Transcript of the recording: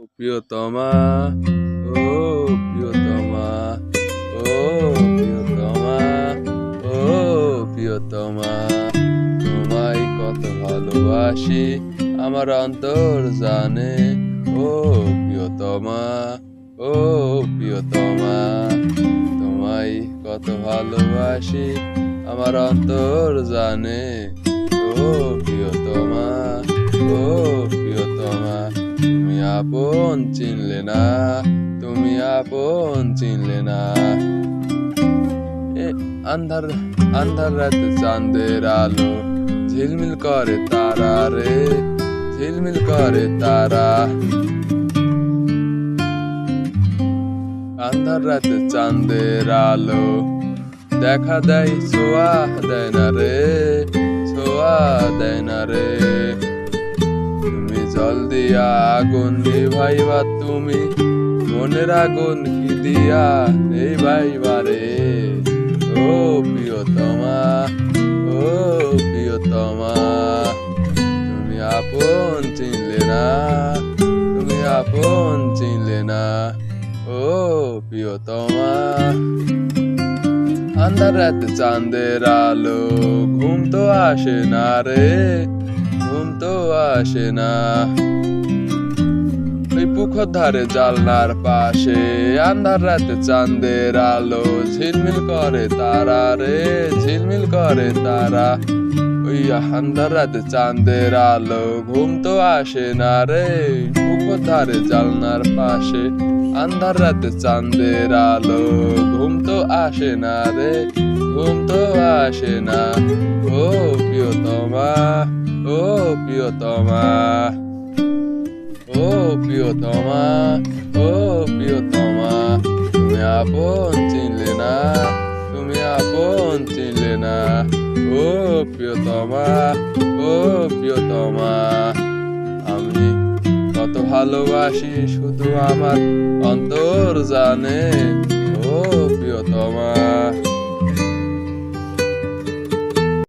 প্রিয়তমা, ও প্রিয়তমা ও প্রিয়তমা ও প্রিয়তমা, তোমায় কত ভালোবাসি, আমার অন্তর জানে। ও প্রিয়তমা ও প্রিয়তমা, তোমায় কত ভালোবাসি, আমার অন্তর জানে। ও প্রিয়তমা ও প্রিয়তমা তুমি আপন চিনলে না, তুমি আপন চিনলে না। এ, আন্ধার আন্ধার রাতে চাঁদের আলো, ঝিলমিল করে তারা রে, ঝিলমিল করে তারা। আন্ধার রাতে চাঁদের আলো, দেখা দেয়, ছোয়া দেয় না রে, ছোয়া দেয় না রে। জল দিয়া আগুন নিভাইবা তুমি। মনের আগুন কি দিয়া এই ভাইবা রে। ও প্রিয়তমা ও প্রিয়তমা, তুমি আপন চিনলে না, তুমি আপন চিনলে না। ও প্রিয়তমা, আন্ধার রাতে চাঁদের আলো, ঘুম তো আসে না রে। ঘুম তো আসে না। ওই পুকুর ধারে জালনার পাশে আন্ধার রাতে চাঁদের আলো ঝিলমিল করে তারা রে, ঝিলমিল করে তারা। ওই আন্ধার রাতে চাঁদের আলো ঘুম তো আসে না রে পুকুর ধারে জালনার পাশে আন্ধার রাতে চাঁদের আলো ঘুম তো আসে না রে ঘুম তো আসে না। ও প্রিয়তমা ও প্রিয়তমা ও প্রিয়তমা ও প্রিয়তমা তুমি আপন চিনলে না, তুমি আপন চিনলে না, ও প্রিয়তমা ও প্রিয়তমা আমি কত ভালোবাসি শুধু আমার অন্তর জানে ও প্রিয়তমা